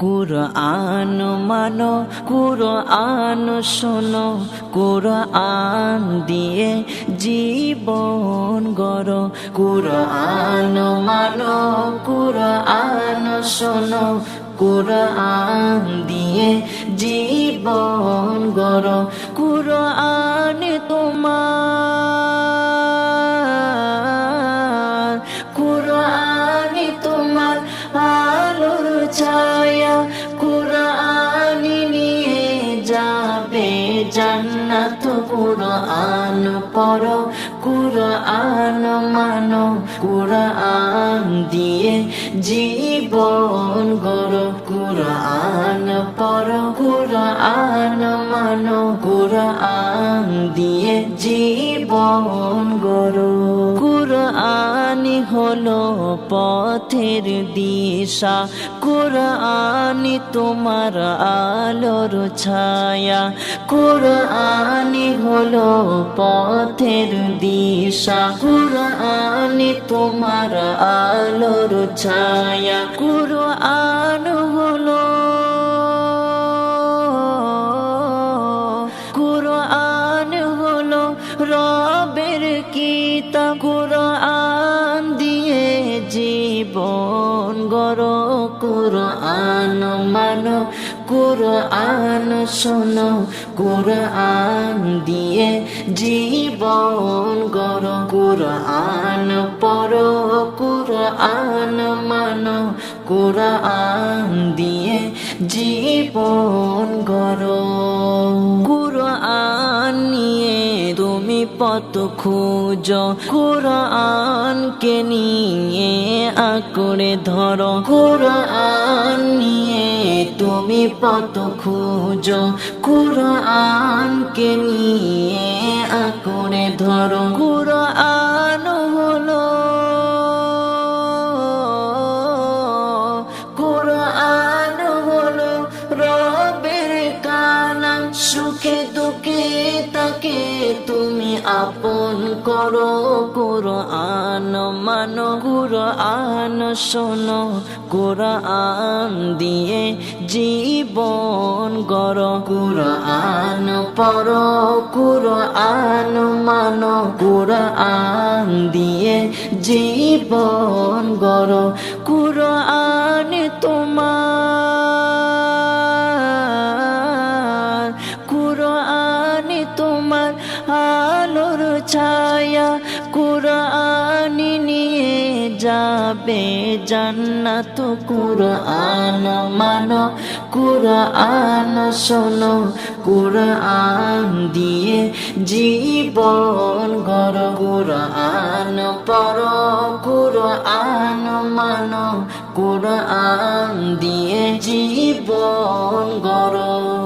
কুরআন মানো, কুরআন শোনো, কুরআন দিয়ে জীবন গড়। কুরআন মানো, কুরআন শোনো, কুরআন দিয়ে জীবন গড়। কুরআন তোমার জান্নাত কুরআন পর কুরআন মানো, কুরআন দিয়ে জীবন গড়, কুরআন পর কুরআন মানো, কুরআন দিয়ে জীবন গড়, কুরআনি হলো পথের দিশা। কুরআনি তোমার আলোর ছায়া। কুরআনি হলো পথের দিশা। কুরআনি তোমার আলোর ছায়া। কুরআন হলো কুরআন হলো রবের কিতাব। কুরআন জীবন গড়, কুরআন মানো, কুরআন শোনো, কুরআন দিয়ে জীবন গড়, কুরআন পড়ো, কুরআন মানো, কুরআন দিয়ে জীবন গড়। পথ খুঁজো, কুরআনকে নিয়ে আঁকড়ে ধরো। কুরআন নিয়ে তুমি পত পথ খুঁজো, কুরআনকে নিয়ে আঁকড়ে ধরো। কুরআন হলো কুরআন হলো রবের কালাম। সুখে দুঃখে তাকে তুমি আপন করো, কুরআন মানো, কুরআন শোনো। কুরআন দিয়ে জীবন গড়। কুরআন পড়ো, কুরআন মানো। কুরআন দিয়ে জীবন গড়। কুরআন তোমার ছায়া কুরআন নিয়ে যাবে জান্নাত কুরআন। মানো কুরআন, শোনো কুরআন দিয়ে জীবন গর কুরআন পড়ো, কুরআন মানো। কুরআন দিয়ে জীবন গড়।